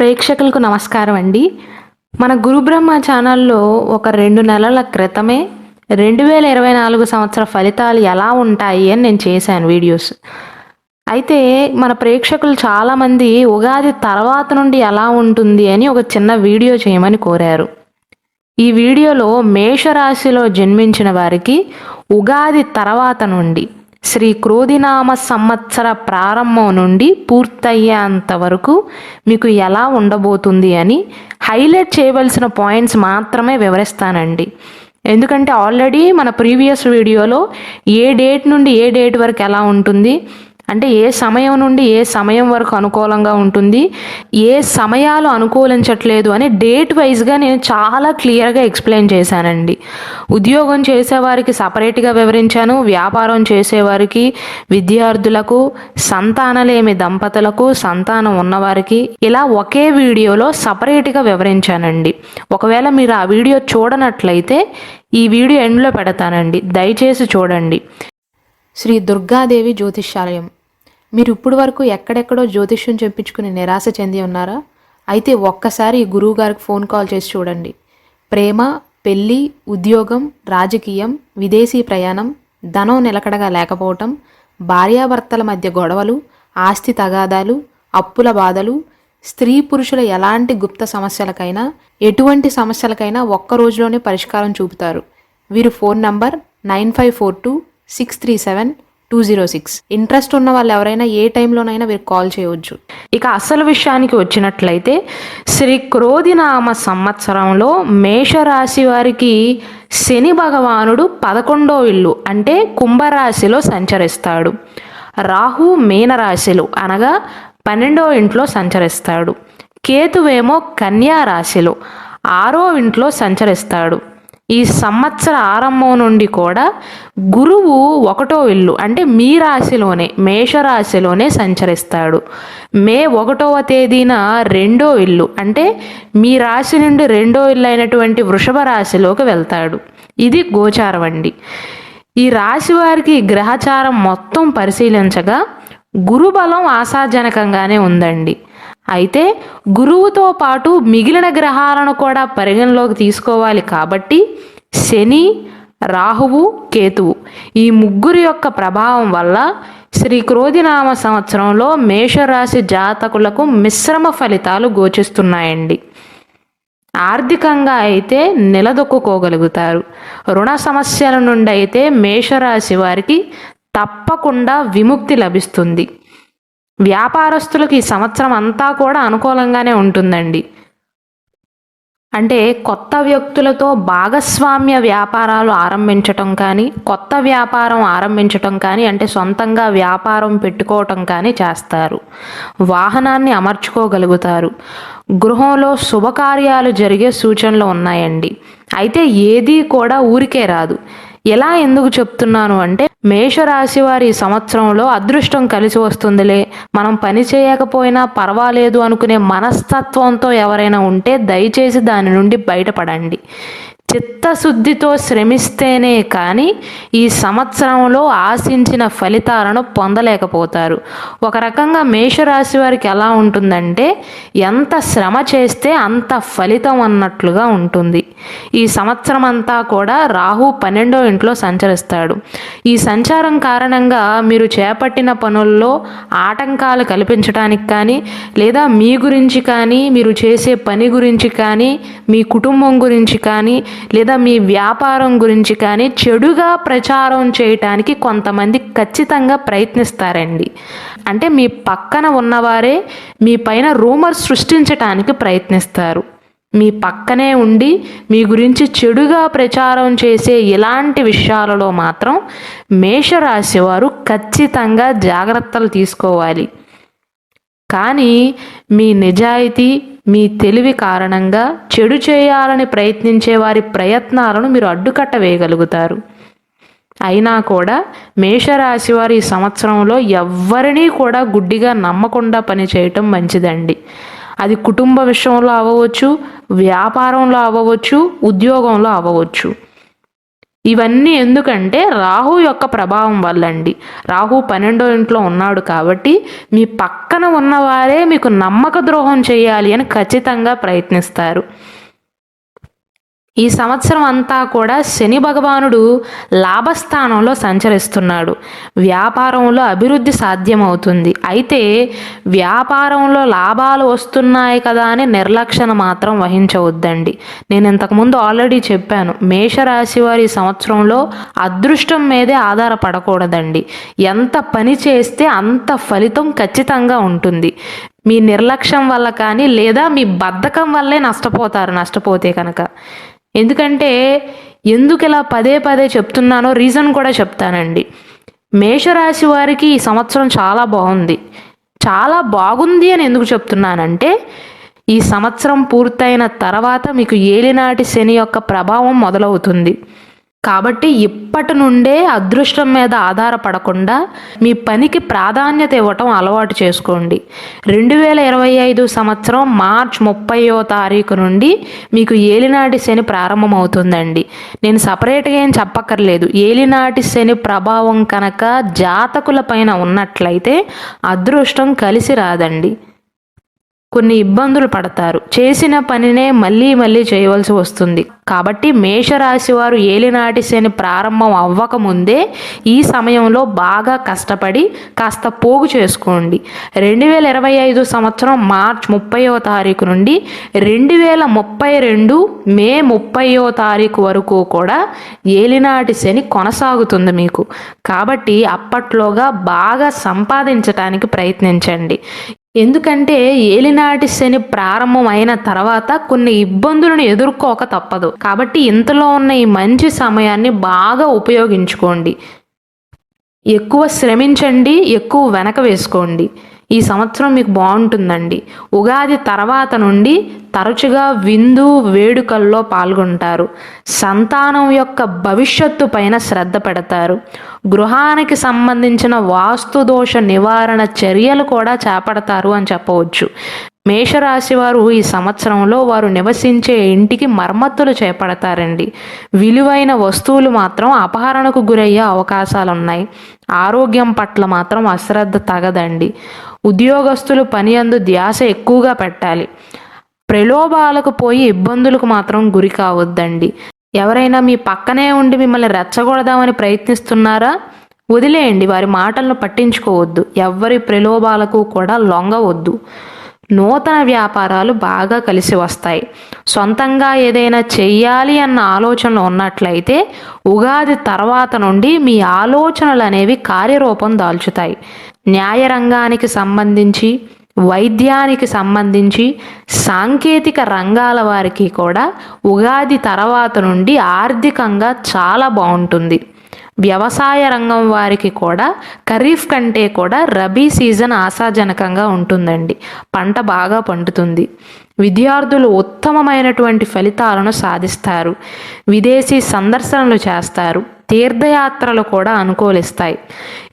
ప్రేక్షకులకు నమస్కారం అండి. మన గురుబ్రహ్మ ఛానల్లో ఒక రెండు నెలల క్రితమే రెండు వేల ఇరవై నాలుగు సంవత్సర ఫలితాలు ఎలా ఉంటాయి అని నేను చేశాను వీడియోస్. అయితే మన ప్రేక్షకులు చాలామంది ఉగాది తర్వాత నుండి ఎలా ఉంటుంది అని ఒక చిన్న వీడియో చేయమని కోరారు. ఈ వీడియోలో మేషరాశిలో జన్మించిన వారికి ఉగాది తర్వాత నుండి శ్రీ క్రోధినామ సంవత్సర ప్రారంభం నుండి పూర్తయ్యేంత వరకు మీకు ఎలా ఉండబోతుంది అని హైలైట్ చేయవలసిన పాయింట్స్ మాత్రమే వివరిస్తానండి. ఎందుకంటే ఆల్రెడీ మన ప్రీవియస్ వీడియోలో ఏ డేట్ నుండి ఏ డేట్ వరకు ఎలా ఉంటుంది అంటే ఏ సమయం నుండి ఏ సమయం వరకు అనుకూలంగా ఉంటుంది ఏ సమయాలు అనుకూలించట్లేదు అని డేట్ వైజ్గా నేను చాలా క్లియర్గా ఎక్స్ప్లెయిన్ చేశానండి. ఉద్యోగం చేసేవారికి సపరేట్గా వివరించాను వ్యాపారం చేసేవారికి విద్యార్థులకు సంతానలేమి దంపతులకు సంతానం ఉన్నవారికి ఇలా ఒకే వీడియోలో సపరేట్గా వివరించానండి. ఒకవేళ మీరు ఆ వీడియో చూడనట్లయితే ఈ వీడియో ఎండ్లో పెడతానండి. దయచేసి చూడండి. శ్రీ దుర్గాదేవి జ్యోతిష్యాలయం. మీరు ఇప్పుడు వరకు ఎక్కడెక్కడో జ్యోతిష్యం చెప్పించుకుని నిరాశ చెంది ఉన్నారా? అయితే ఒక్కసారి గురువు గారికి ఫోన్ కాల్ చేసి చూడండి. ప్రేమ పెళ్ళి ఉద్యోగం రాజకీయం విదేశీ ప్రయాణం ధనం నిలకడగా లేకపోవటం భార్యాభర్తల మధ్య గొడవలు ఆస్తి తగాదాలు అప్పుల బాధలు స్త్రీ పురుషుల ఎలాంటి గుప్త సమస్యలకైనా ఎటువంటి సమస్యలకైనా ఒక్క రోజులోనే పరిష్కారం చూపుతారు. వీరు phone number nine five four two six three seven two zero six. Interest ఉన్న వాళ్ళు ఎవరైనా ఏ టైంలోనైనా మీరు కాల్ చేయవచ్చు ఇక అసలు విషయానికి వచ్చినట్లయితే శ్రీ క్రోధినామ సంవత్సరంలో మేషరాశి వారికి శని భగవానుడు పదకొండో ఇల్లు అంటే కుంభరాశిలో సంచరిస్తాడు. రాహు మీనరాశిలు అనగా పన్నెండో ఇంట్లో సంచరిస్తాడు. కేతువేమో కన్యా రాశిలో ఆరో ఇంట్లో సంచరిస్తాడు. ఈ సంవత్సర ఆరంభం నుండి కూడా గురువు ఒకటో ఇల్లు అంటే మీ రాశిలోనే మేషరాశిలోనే సంచరిస్తాడు. మే ఒకటవ తేదీన రెండో ఇల్లు అంటే మీ రాశి నుండి రెండో ఇల్లు అయినటువంటి వృషభ రాశిలోకి వెళ్తాడు. ఇది గోచారం అండి. ఈ రాశి వారికి గ్రహచారం మొత్తం పరిశీలించగా గురుబలం ఆశాజనకంగానే ఉందండి. అయితే గురువుతో పాటు మిగిలిన గ్రహాలను కూడా పరిగణలోకి తీసుకోవాలి కాబట్టి శని రాహువు కేతువు ఈ ముగ్గురు యొక్క ప్రభావం వల్ల శ్రీ క్రోధినామ సంవత్సరంలో మేషరాశి జాతకులకు మిశ్రమ ఫలితాలు గోచిస్తున్నాయండి. ఆర్థికంగా అయితే నిలదొక్కుకోగలుగుతారు. రుణ సమస్యల నుండి అయితే మేషరాశి వారికి తప్పకుండా విముక్తి లభిస్తుంది. వ్యాపారస్తులకు ఈ సంవత్సరం అంతా కూడా అనుకూలంగానే ఉంటుందండి. అంటే కొత్త వ్యక్తులతో భాగస్వామ్య వ్యాపారాలు ఆరంభించటం కానీ కొత్త వ్యాపారం ఆరంభించటం కానీ అంటే సొంతంగా వ్యాపారం పెట్టుకోవటం కానీ చేస్తారు. వాహనాన్ని అమర్చుకోగలుగుతారు. గృహంలో శుభకార్యాలు జరిగే సూచనలు ఉన్నాయండి. అయితే ఏదీ కూడా ఊరికే రాదు. ఎలా ఎందుకు చెప్తున్నాను అంటే మేషరాశి వారి సంవత్సరంలో అదృష్టం కలిసి వస్తుందిలే. మనం పని చేయకపోయినా పర్వాలేదు అనుకునే మనస్తత్వంతో ఎవరైనా ఉంటే దయచేసి దాని నుండి బయటపడండి. చిత్తశుద్ధితో శ్రమిస్తేనే కానీ ఈ సంవత్సరంలో ఆశించిన ఫలితాలను పొందలేకపోతారు. ఒక రకంగా మేషరాశి వారికి ఎలా ఉంటుందంటే ఎంత శ్రమ చేస్తే అంత ఫలితం అన్నట్లుగా ఉంటుంది. ఈ సంవత్సరం అంతా కూడా రాహు పన్నెండో ఇంట్లో సంచరిస్తాడు. ఈ సంచారం కారణంగా మీరు చేపట్టిన పనుల్లో ఆటంకాలు కల్పించడానికి కానీ లేదా మీ గురించి కానీ మీరు చేసే పని గురించి కానీ మీ కుటుంబం గురించి కానీ లేదా మీ వ్యాపారం గురించి కానీ చెడుగా ప్రచారం చేయటానికి కొంతమంది ఖచ్చితంగా ప్రయత్నిస్తారండి. అంటే మీ పక్కన ఉన్నవారే మీ పైన రూమర్ సృష్టించటానికి ప్రయత్నిస్తారు. మీ పక్కనే ఉండి మీ గురించి చెడుగా ప్రచారం చేసే ఇలాంటి విషయాలలో మాత్రం మేషరాశి వారు ఖచ్చితంగా జాగ్రత్తలు తీసుకోవాలి. కానీ మీ నిజాయితీ మీ తెలివి కారణంగా చెడు చేయాలని ప్రయత్నించే వారి ప్రయత్నాలను మీరు అడ్డుకట్ట వేయగలుగుతారు. అయినా కూడా మేషరాశి వారి ఈ సంవత్సరంలో ఎవ్వరినీ కూడా గుడ్డిగా నమ్మకుండా పనిచేయటం మంచిదండి. అది కుటుంబ విషయంలో అవ్వవచ్చు వ్యాపారంలో అవ్వవచ్చు ఉద్యోగంలో అవ్వవచ్చు. ఇవన్నీ ఎందుకంటే రాహు యొక్క ప్రభావం వల్లండి. రాహు పన్నెండో ఇంట్లో ఉన్నాడు కాబట్టి మీ పక్కన ఉన్నవారే మీకు నమ్మక ద్రోహం చేయాలి అని ఖచ్చితంగా ప్రయత్నిస్తారు. ఈ సంవత్సరం అంతా కూడా శని భగవానుడు లాభస్థానంలో సంచరిస్తున్నాడు. వ్యాపారంలో అభివృద్ధి సాధ్యమవుతుంది. అయితే వ్యాపారంలో లాభాలు వస్తున్నాయి కదా అని నిర్లక్షణ మాత్రం వహించవద్దండి. నేను ఇంతకుముందు ఆల్రెడీ చెప్పాను. మేషరాశి వారి సంవత్సరంలో అదృష్టం మీదే ఆధారపడకూడదండి. ఎంత పని చేస్తే అంత ఫలితం ఖచ్చితంగా ఉంటుంది. మీ నిర్లక్ష్యం వల్ల కానీ లేదా మీ బద్ధకం వల్లే నష్టపోతారు నష్టపోతే కనుక. ఎందుకంటే ఎందుకు ఇలా పదే పదే చెప్తున్నానో రీజన్ కూడా చెప్తానండి. మేషరాశి వారికి ఈ సంవత్సరం చాలా బాగుంది. చాలా బాగుంది అని ఎందుకు చెప్తున్నానంటే ఈ సంవత్సరం పూర్తయిన తర్వాత మీకు ఏలినాటి శని యొక్క ప్రభావం మొదలవుతుంది. కాబట్టి ఇప్పటి నుండే అదృష్టం మీద ఆధారపడకుండా మీ పనికి ప్రాధాన్యత ఇవ్వటం అలవాటు చేసుకోండి. రెండు వేల ఇరవై ఐదు సంవత్సరం మార్చ్ ముప్పయో తారీఖు నుండి మీకు ఏలినాటి శని ప్రారంభమవుతుందండి. నేను సపరేట్గా ఏం చెప్పక్కర్లేదు. ఏలినాటి శని ప్రభావం కనుక జాతకుల పైన ఉన్నట్లయితే అదృష్టం కలిసి రాదండి. కొన్ని ఇబ్బందులు పడతారు. చేసిన పనినే మళ్ళీ మళ్ళీ చేయవలసి వస్తుంది. కాబట్టి మేషరాశి వారు ఏలినాటి శని ప్రారంభం అవ్వకముందే ఈ సమయంలో బాగా కష్టపడి కాస్త పోగు చేసుకోండి. రెండు వేల ఇరవై ఐదు సంవత్సరం మార్చ్ ముప్పైవ తారీఖు నుండి రెండు వేల ముప్పై రెండు మే ముప్పైవ తారీఖు వరకు కూడా ఏలినాటి శని కొనసాగుతుంది మీకు. కాబట్టి అప్పట్లోగా బాగా సంపాదించటానికి ప్రయత్నించండి. ఎందుకంటే ఏలినాటి శని ప్రారంభం అయిన తర్వాత కొన్ని ఇబ్బందులను ఎదుర్కోక తప్పదు. కాబట్టి ఇంతలో ఉన్న ఈ మంచి సమయాన్ని బాగా ఉపయోగించుకోండి. ఎక్కువ శ్రమించండి ఎక్కువ వెనక వేసుకోండి. ఈ సంవత్సరం మీకు బాగుంటుందండి. ఉగాది తర్వాత నుండి తరచుగా విందు వేడుకల్లో పాల్గొంటారు. సంతానం యొక్క భవిష్యత్తు పైన శ్రద్ధ పెడతారు. గృహానికి సంబంధించిన వాస్తు దోష నివారణ చర్యలు కూడా చేపడతారు అని చెప్పవచ్చు. మేషరాశి వారు ఈ సంవత్సరంలో వారు నివసించే ఇంటికి మరమ్మత్తులు చేపడతారండి. విలువైన వస్తువులు మాత్రం అపహరణకు గురయ్యే అవకాశాలు ఉన్నాయి ఆరోగ్యం పట్ల మాత్రం అశ్రద్ధ తగదండి. ఉద్యోగస్తులు పని అందు ధ్యాస ఎక్కువగా పెట్టాలి. ప్రలోభాలకు పోయి ఇబ్బందులకు మాత్రం గురి కావద్దండి. ఎవరైనా మీ పక్కనే ఉండి మిమ్మల్ని రెచ్చగొడదామని ప్రయత్నిస్తున్నారా? వదిలేయండి వారి మాటలను పట్టించుకోవద్దు. ఎవ్వరి ప్రలోభాలకు కూడా లొంగవద్దు. నూతన వ్యాపారాలు బాగా కలిసి వస్తాయి. సొంతంగా ఏదైనా చెయ్యాలి అన్న ఆలోచనలు ఉన్నట్లయితే ఉగాది తర్వాత నుండి మీ ఆలోచనలు అనేవి కార్యరూపం దాల్చుతాయి. న్యాయరంగానికి సంబంధించి వైద్యానికి సంబంధించి సాంకేతిక రంగాల వారికి కూడా ఉగాది తర్వాత నుండి ఆర్థికంగా చాలా బాగుంటుంది. వ్యవసాయ రంగం వారికి కూడా ఖరీఫ్ కంటే కూడా రబీ సీజన్ ఆశాజనకంగా ఉంటుందండి. పంట బాగా పండుతుంది. విద్యార్థులు ఉత్తమమైనటువంటి ఫలితాలను సాధిస్తారు. విదేశీ సందర్శనలు చేస్తారు. తీర్థయాత్రలు కూడా అనుకూలిస్తాయి.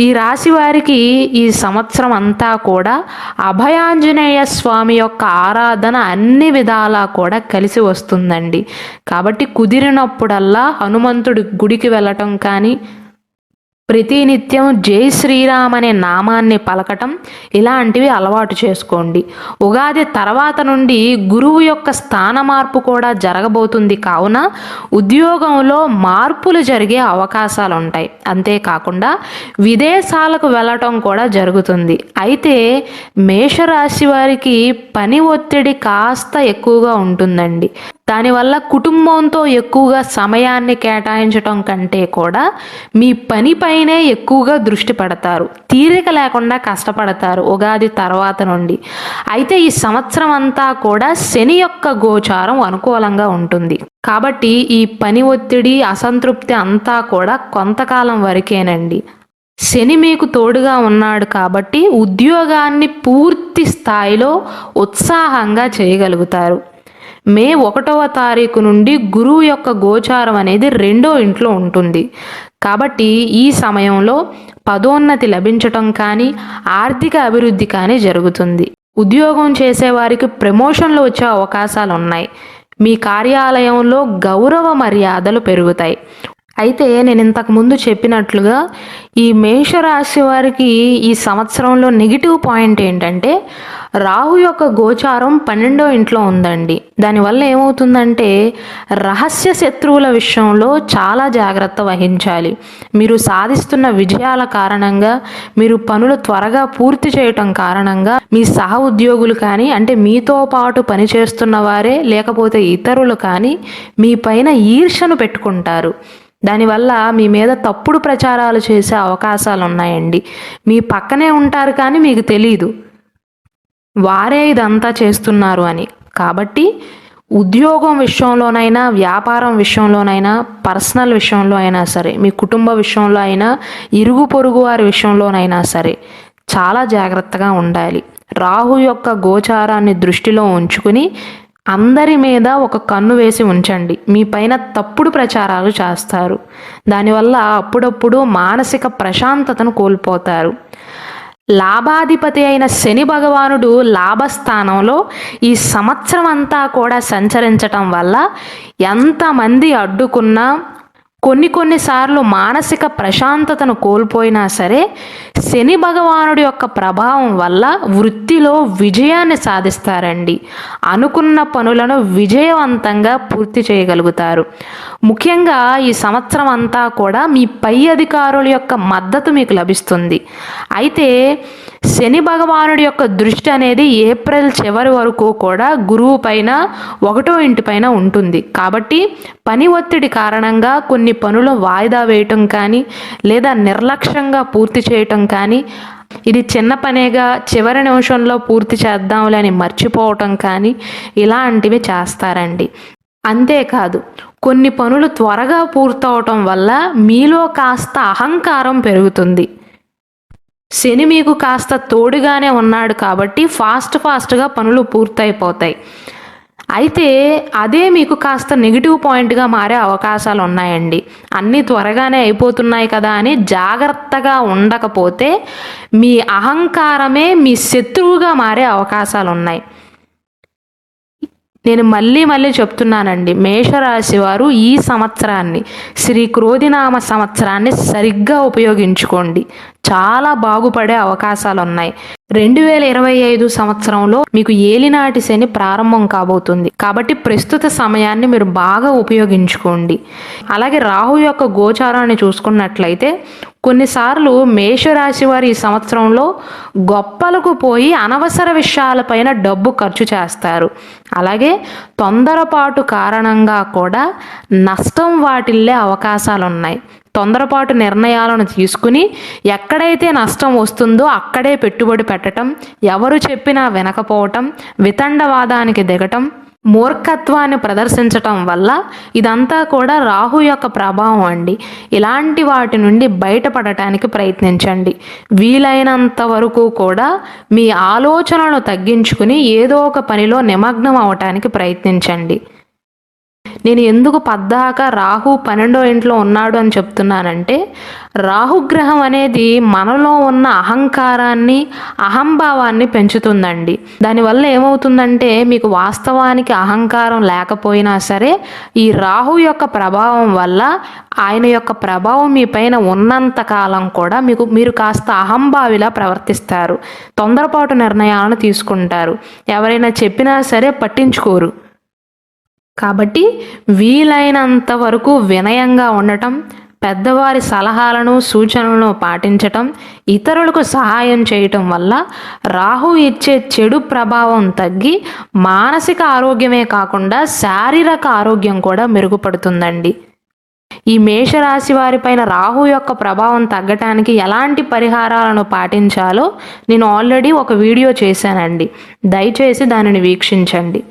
ఈ రాశి వారికి ఈ సంవత్సరం అంతా కూడా అభయాంజనేయ స్వామి యొక్క ఆరాధన అన్ని విధాలా కూడా కలిసి వస్తుందండి. కాబట్టి కుదిరినప్పుడల్లా హనుమంతుడి గుడికి వెళ్ళటం కానీ ప్రతినిత్యం జై శ్రీరామ్ అనే నామాన్ని పలకటం ఇలాంటివి అలవాటు చేసుకోండి. ఉగాది తర్వాత నుండి గురువు యొక్క స్థాన మార్పు కూడా జరగబోతుంది కావున ఉద్యోగంలో మార్పులు జరిగే అవకాశాలు ఉంటాయి అంతేకాకుండా విదేశాలకు వెళ్ళటం కూడా జరుగుతుంది. అయితే మేషరాశి వారికి పని ఒత్తిడి కాస్త ఎక్కువగా ఉంటుందండి. దానివల్ల కుటుంబంతో ఎక్కువగా సమయాన్ని కేటాయించటం కంటే కూడా మీ పనిపైనే ఎక్కువగా దృష్టి పెడతారు. తీరిక లేకుండా కష్టపడతారు ఉగాది తర్వాత నుండి. అయితే ఈ సంవత్సరం అంతా కూడా శని యొక్క గోచారం అనుకూలంగా ఉంటుంది. కాబట్టి ఈ పని ఒత్తిడి అసంతృప్తి అంతా కూడా కొంతకాలం వరకేనండి. శని మీకు తోడుగా ఉన్నాడు కాబట్టి ఉద్యోగాన్ని పూర్తి స్థాయిలో ఉత్సాహంగా చేయగలుగుతారు. మే ఒకటవ తారీఖు నుండి గురువు యొక్క గోచారం అనేది రెండో ఇంట్లో ఉంటుంది. కాబట్టి ఈ సమయంలో పదోన్నతి లభించటం కానీ ఆర్థిక అభివృద్ధి కానీ జరుగుతుంది. ఉద్యోగం చేసేవారికి ప్రమోషన్లు వచ్చే అవకాశాలు ఉన్నాయి. మీ కార్యాలయంలో గౌరవ మర్యాదలు పెరుగుతాయి. అయితే నేను ఇంతకు ముందు చెప్పినట్లుగా ఈ మేషరాశి వారికి ఈ సంవత్సరంలో నెగిటివ్ పాయింట్ ఏంటంటే రాహు యొక్క గోచారం పన్నెండో ఇంట్లో ఉందండి. దానివల్ల ఏమవుతుందంటే రహస్య శత్రువుల విషయంలో చాలా జాగ్రత్త వహించాలి. మీరు సాధిస్తున్న విజయాల కారణంగా మీరు పనులు త్వరగా పూర్తి చేయటం కారణంగా మీ సహ ఉద్యోగులు కానీ అంటే మీతో పాటు పనిచేస్తున్న వారే లేకపోతే ఇతరులు కానీ మీ పైన ఈర్షను పెట్టుకుంటారు. దానివల్ల మీ మీద తప్పుడు ప్రచారాలు చేసే అవకాశాలు ఉన్నాయండి మీ పక్కనే ఉంటారు కానీ మీకు తెలీదు. వారే ఇదంతా చేస్తున్నారు అని. కాబట్టి ఉద్యోగం విషయంలోనైనా వ్యాపారం విషయంలోనైనా పర్సనల్ విషయంలో అయినా సరే మీ కుటుంబ విషయంలో అయినా ఇరుగు పొరుగు వారి విషయంలోనైనా సరే చాలా జాగ్రత్తగా ఉండాలి. రాహు యొక్క గోచారాన్ని దృష్టిలో ఉంచుకుని అందరి మీద ఒక కన్ను వేసి ఉంచండి. మీ పైన తప్పుడు ప్రచారాలు చేస్తారు. దానివల్ల అప్పుడప్పుడు మానసిక ప్రశాంతతను కోల్పోతారు. లాభాధిపతి అయిన శని భగవానుడు లాభస్థానంలో ఈ సంవత్సరం అంతా కూడా సంచరించటం వల్ల ఎంతమంది అడ్డుకున్నా కొన్ని కొన్నిసార్లు మానసిక ప్రశాంతతను కోల్పోయినా సరే శని భగవానుడి యొక్క ప్రభావం వల్ల వృత్తిలో విజయాన్ని సాధిస్తారండి. అనుకున్న పనులను విజయవంతంగా పూర్తి చేయగలుగుతారు. ముఖ్యంగా ఈ సంవత్సరం అంతా కూడా మీ పై అధికారుల యొక్క మద్దతు మీకు లభిస్తుంది. అయితే శని భగవానుడి యొక్క దృష్టి అనేది ఏప్రిల్ చివరి వరకు కూడా గురువు పైన ఒకటో ఇంటి పైన ఉంటుంది. కాబట్టి పని ఒత్తిడి కారణంగా కొన్ని పనులు వాయిదా వేయటం కానీ లేదా నిర్లక్ష్యంగా పూర్తి చేయటం కానీ కానీ ఇది చిన్న పనేగా చివరి నిమిషంలో పూర్తి చేద్దాంలే అని మర్చిపోవటం కానీ ఇలాంటివి చేస్తారండి. అంతేకాదు కొన్ని పనులు త్వరగా పూర్తవటం వల్ల మీలో కాస్త అహంకారం పెరుగుతుంది. శని మీకు కాస్త తోడుగానే ఉన్నాడు కాబట్టి ఫాస్ట్ ఫాస్ట్గా పనులు పూర్తయిపోతాయి. అయితే అదే మీకు కాస్త నెగిటివ్ పాయింట్గా మారే అవకాశాలు ఉన్నాయండి అన్నీ త్వరగానే అయిపోతున్నాయి కదా అని జాగ్రత్తగా ఉండకపోతే మీ అహంకారమే మీ శత్రువుగా మారే అవకాశాలు ఉన్నాయి నేను మళ్ళీ మళ్ళీ చెప్తున్నానండి. మేషరాశి వారు ఈ సంవత్సరాన్ని శ్రీ క్రోధినామ సంవత్సరాన్ని సరిగ్గా ఉపయోగించుకోండి. చాలా బాగుపడే అవకాశాలు ఉన్నాయి రెండు వేల ఇరవై ఐదు సంవత్సరంలో మీకు ఏలినాటి శని ప్రారంభం కాబోతుంది. కాబట్టి ప్రస్తుత సమయాన్ని మీరు బాగా ఉపయోగించుకోండి. అలాగే రాహు యొక్క గోచారాన్ని చూసుకున్నట్లయితే కొన్నిసార్లు మేషరాశి వారి ఈ సంవత్సరంలో గొప్పలకు పోయి అనవసర విషయాలపైన డబ్బు ఖర్చు చేస్తారు. అలాగే తొందరపాటు కారణంగా కూడా నష్టం వాటిల్లే అవకాశాలు ఉన్నాయి తొందరపాటు నిర్ణయాలను తీసుకుని ఎక్కడైతే నష్టం వస్తుందో అక్కడే పెట్టుబడి పెట్టడం ఎవరు చెప్పినా వినకపోవటం వితండవాదానికి దిగటం మూర్ఖత్వాన్ని ప్రదర్శించటం వల్ల ఇదంతా కూడా రాహు యొక్క ప్రభావం అండి. ఇలాంటి వాటి నుండి బయటపడటానికి ప్రయత్నించండి. వీలైనంత వరకు కూడా మీ ఆలోచనలను తగ్గించుకుని ఏదో ఒక పనిలో నిమగ్నం అవటానికి ప్రయత్నించండి. నేను ఎందుకు పద్దాక రాహు పన్నెండో ఇంట్లో ఉన్నాడు అని చెప్తున్నానంటే రాహుగ్రహం అనేది మనలో ఉన్న అహంకారాన్ని అహంభావాన్ని పెంచుతుందండి. దానివల్ల ఏమవుతుందంటే మీకు వాస్తవానికి అహంకారం లేకపోయినా సరే ఈ రాహు యొక్క ప్రభావం వల్ల ఆయన యొక్క ప్రభావం మీ పైన ఉన్నంత కాలం కూడా మీకు మీరు కాస్త అహంభావిలా ప్రవర్తిస్తారు. తొందరపాటు నిర్ణయాలను తీసుకుంటారు. ఎవరైనా చెప్పినా సరే పట్టించుకోరు. కాబట్టి వీలైనంత వరకు వినయంగా ఉండటం పెద్దవారి సలహాలను సూచనలను పాటించటం ఇతరులకు సహాయం చేయటం వల్ల రాహు ఇచ్చే చెడు ప్రభావం తగ్గి మానసిక ఆరోగ్యమే కాకుండా శారీరక ఆరోగ్యం కూడా మెరుగుపడుతుందండి. ఈ మేషరాశి వారిపైన రాహు యొక్క ప్రభావం తగ్గటానికి ఎలాంటి పరిహారాలను పాటించాలో నేను ఆల్రెడీ ఒక వీడియో చేశానండి. దయచేసి దానిని వీక్షించండి.